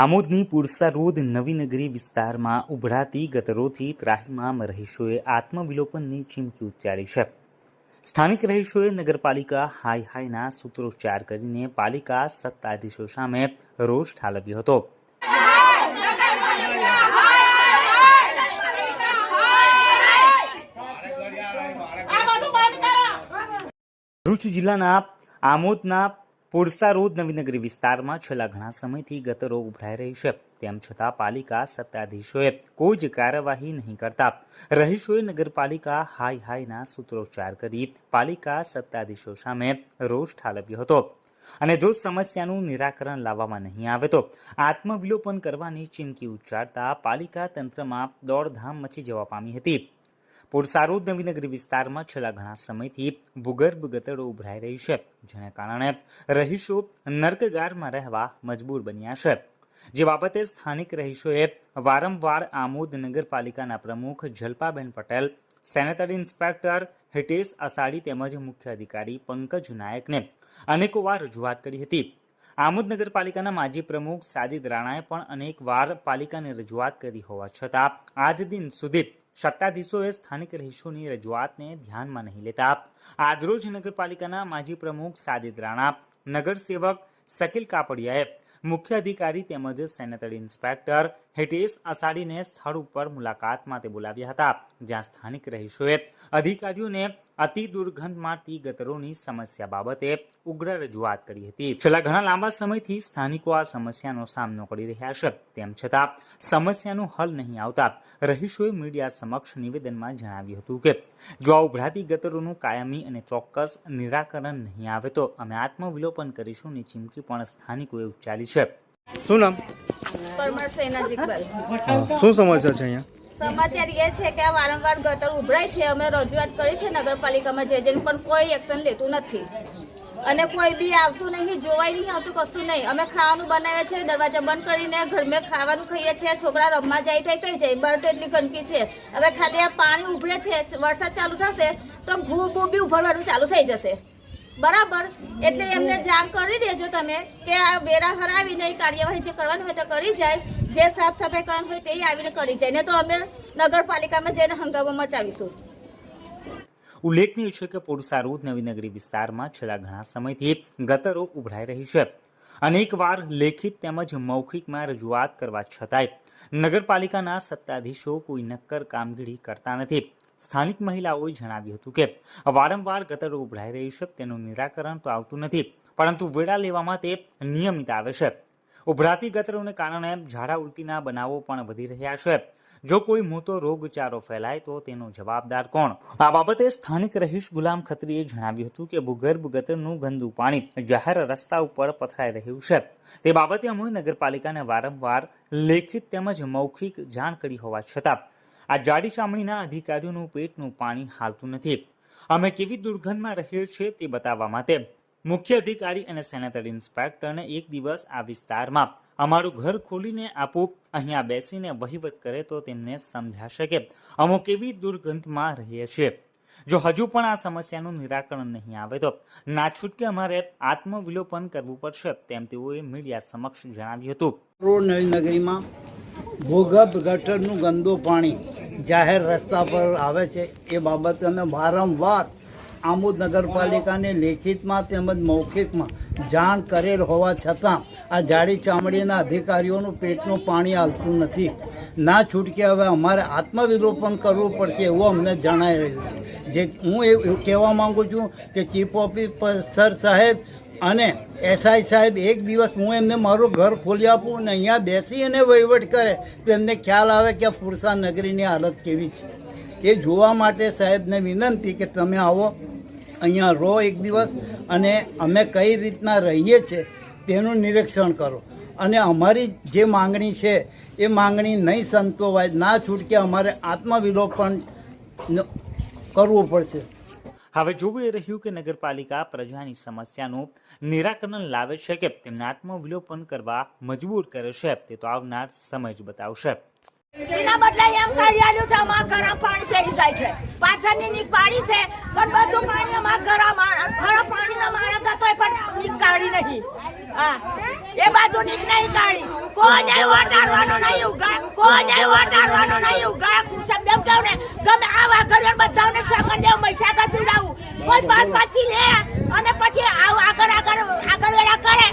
આમોદની Pursa road Navinagari વિસ્તારમાં ઉભરાતી ગટરોથી ત્રાહીમામ રહીશોએ આત્મવિલોપનની ચીમકી ઉચ્ચારી છે. સ્થાનિક રહીશોએ નગરપાલિકા હાઈ હાઈના સૂત્રોચ્ચાર કરીને પાલિકા સત્તાધીશો સામે રોષ ઠાલવ્યો હતો. ભરૂચ જિલ્લાના આમોદના પુરસા રોડ નવીનગરી વિસ્તારમાં છેલ્લા ઘણા સમયથી ગતરો ઉભરાઈ રહી છે. તેમ છતાં પાલિકા સત્તાધીશોએ કોઈ જ કાર્યવાહી નહીં કરતા. રહીશોએ નગરપાલિકા હાઈ હાઈના સૂત્રોચ્ચાર કરી પાલિકા સત્તાધીશો સામે રોષ ઠાલવ્યો હતો. અને જો સમસ્યાનું નિરાકરણ લાવવામાં નહીં આવે તો આત્મવિલોપન કરવાની ચીમકી ઉચ્ચારતા પાલિકા તંત્રમાં દોડધામ મચી જવા પામી હતી. પુરસારોદ નવીનગરી વિસ્તારમાં છેલ્લા ઘણા સમયથી ભૂગર્ભ ગતડો ઉભરાઈ રહી છે, જેને કારણે રહીશો નર્કગારમાં રહેવા મજબૂર બન્યા છે. જે બાબતે સ્થાનિક રહીશોએ વારંવાર આમોદ નગરપાલિકાના પ્રમુખ જલપાબેન પટેલ, સેનેટરી ઇન્સ્પેક્ટર હિટેશ અસાડી તેમજ મુખ્ય અધિકારી પંકજ નાયકને અનેકો વાર રજૂઆત કરી હતી. આમોદ નગરપાલિકાના માજી પ્રમુખ સાજિદ રાણાએ પણ અનેક વાર પાલિકાને રજૂઆત કરી હોવા છતાં, આજ દિન સુધી સત્તાધીશોએ સ્થાનિક રહીશોની રજૂઆતને ધ્યાનમાં નહીં લેતા. આજરોજ નગરપાલિકાના માજી પ્રમુખ સાજિદ રાણા, નગરસેવક શકીલ કાપડિયાએ મુખ્ય અધિકારી તેમજ સેનેટરી ઇન્સ્પેક્ટર હિતેશ અસાડીને સ્થળ ઉપર મુલાકાત માટે બોલાવ્યા હતા, જ્યાં સ્થાનિક રહીશોએ અધિકારીઓને અતિ દુર્ગંધ મારતી ગટરોની સમસ્યા બાબતે ઉગ્ર રજૂઆત કરી હતી. છેલ્લા ઘણા લાંબા સમયથી સ્થાનિકો આ સમસ્યાનો સામનો કરી રહ્યા છે. તેમ છતાં સમસ્યાનું હલ નહીં આવતા રહીશોએ મીડિયા સમક્ષ નિવેદનમાં જણાવ્યું હતું કે જો આ ઉભરાતી ગટરોનું કાયમી અને ચોક્કસ નિરાકરણ નહીં આવે તો અમે આત્મવિલોપન કરીશું ની ચીમકી પણ સ્થાનિકોએ ઉચ્ચારી છે. શું નામ? પરમાર સેના જીકબલ શું સમસ્યા છે અહીંયા? સમાચાર એ છે કે આ વારંવાર ગટર ઉભરાય છે. અમે રજૂઆત કરી છે નગરપાલિકામાં જે જેને પણ કોઈ એક્શન લેતું નથી. અને કોઈ બી આવતું નહીં, જોવાય નહીં, આવતું કશું નહીં. અમે ખાવાનું બનાવીએ છીએ, દરવાજા બંધ કરીને ઘરમાં ખાવાનું ખાઈએ છીએ. છોકરા રમવા જાય તો કઈ જાય બહાર એટલી ગંદકી છે. હવે ખાલી આ પાણી ઉભરે છે, વરસાદ ચાલુ થશે, તો ઘૂ ઘૂ બી ઉભરવાનું ચાલુ થઈ જશે. બરાબર? એટલે એમને જાણ કરી દેજો તમે કે આ વેરા હરાવીને કાર્યવાહી જે કરવાની હોય તો કરી જાય. જે સાફ સફાઈ કરવાની હોય તે આવીને કરી જાય. ને તો અમે નગરપાલિકામાં જઈને હંગામા મચાવીશું. ઉલ્લેખનીય છે કે પુરસા રોડ નવીનગરી વિસ્તારમાં છેલ્લા ઘણા સમયથી ગતરો ઉભરાઈ રહી છે. અનેકવાર લેખિત તેમજ મૌખિકમાં રજૂઆત કરવા છતાંય નગરપાલિકાના સત્તાધીશો કોઈ નક્કર કામગીરી કરતા નથી. સ્થાનિક મહિલાઓએ જણાવ્યું હતું કે વારંવાર ગતરો ઉભરાઈ રહી છે, તેનું નિરાકરણ તો આવતું નથી, પરંતુ વેળા લેવામાં તે નિયમિત આવે છે. ઉભરાતી ગતરોને કારણે ઝાડા ઉલટીના બનાવો પણ વધી રહ્યા છે. જો કોઈ મોટો રોગચારો ફેલાય તો તેનો જવાબદાર કોણ? આ બાબતે સ્થાનિક રહીશ ગુલામ ખત્રીએ જણાવ્યું હતું કે ભૂગર્ભ ગતરનું ગંદુ પાણી જાહેર રસ્તા ઉપર પથરાઈ રહ્યું છે. તે બાબતે અમે નગરપાલિકાને વારંવાર લેખિત તેમજ મૌખિક જાણ કરી હોવા છતાં આ જાડી ચામડીના અધિકારીઓનું પેટનું પાણી હાલતું નથી. અમે કેવી દુર્ગંધમાં રહીએ છીએ તે બતાવવા માટે મુખ્ય અધિકારી અને સેનેટરી ઇન્સ્પેક્ટરને એક દિવસ આ વિસ્તારમાં અમારું ઘર ખોલીને આપો, અહીંયા બેસીને વહીવટ કરે તો તેમને સમજાશે કે અમુક એવી દુર્ગંધમાં રહીએ છીએ. જો હજુ પણ આ સમસ્યાનું નિરાકરણ નહીં આવે તો ના છૂટકે અમારે આત્મવિલોપન કરવું પડશે, તેમ તેઓએ મીડિયા સમક્ષ જણાવ્યું હતું. રોડ નગરીમાં ભૂગર્ભ ગટરનું ગંદુ પાણી જાહેર રસ્તા પર આવે છે, એ બાબતે અમે વારંવાર આમોદ નગરપાલિકાને લેખિતમાં તેમજ મૌખિકમાં જાણ કરેલ હોવા છતાં આ જાડી ચામડીના અધિકારીઓનું પેટનું પાણી આવતું નથી. ના છૂટકે હવે અમારે આત્મવિરોપણ કરવું પડશે એવું અમને જણાય રહ્યું જે હું એવું કહેવા માગું છું કે ચીફ ઓફિસર સાહેબ અને એસઆઈ સાહેબ એક દિવસ હું એમને મારું ઘર ખોલી આપું અને અહીંયા બેસી અને વહીવટ કરે તો એમને ખ્યાલ આવે કે ફુરસા નગરીની હાલત કેવી છે. એ જોવા માટે સાહેબને વિનંતી કે તમે આવો અહીંયા રહો એક દિવસ અને અમે કઈ રીતના રહીએ છીએ તેનું નિરીક્ષણ કરો. અને અમારી જે માંગણી છે એ માંગણી નહીં સંતોવાય ના છૂટકે અમારે આત્મવિલોપન કરવું પડશે. હવે જોવું એ રહ્યું કે નગરપાલિકા પ્રજાની સમસ્યાનું નિરાકરણ લાવે છે કે તેમને આત્મવિલોપન કરવા મજબૂર કરે છે તે તો આવનાર સમય જ બતાવશે. એના બદલે એમ કરી આલ્યું છે અમારા ઘરમાં પાણી ફેરી જાય છે. પાછળની નીક પાડી છે પણ ચૂંટણી નહીં કાઢી કોને વટાડવાનો નહીં ઉગા કોને વટાડવાનો નહીં ઉગા કુસબ દેવતાઓને ગમે આવા ઘરે બધાને સાકર દેવ મૈસાકર પીડાવું કોઈ પાંચ પાંચથી લે અને પછી આવ આગળ આગળ આગળ વેળા કરે.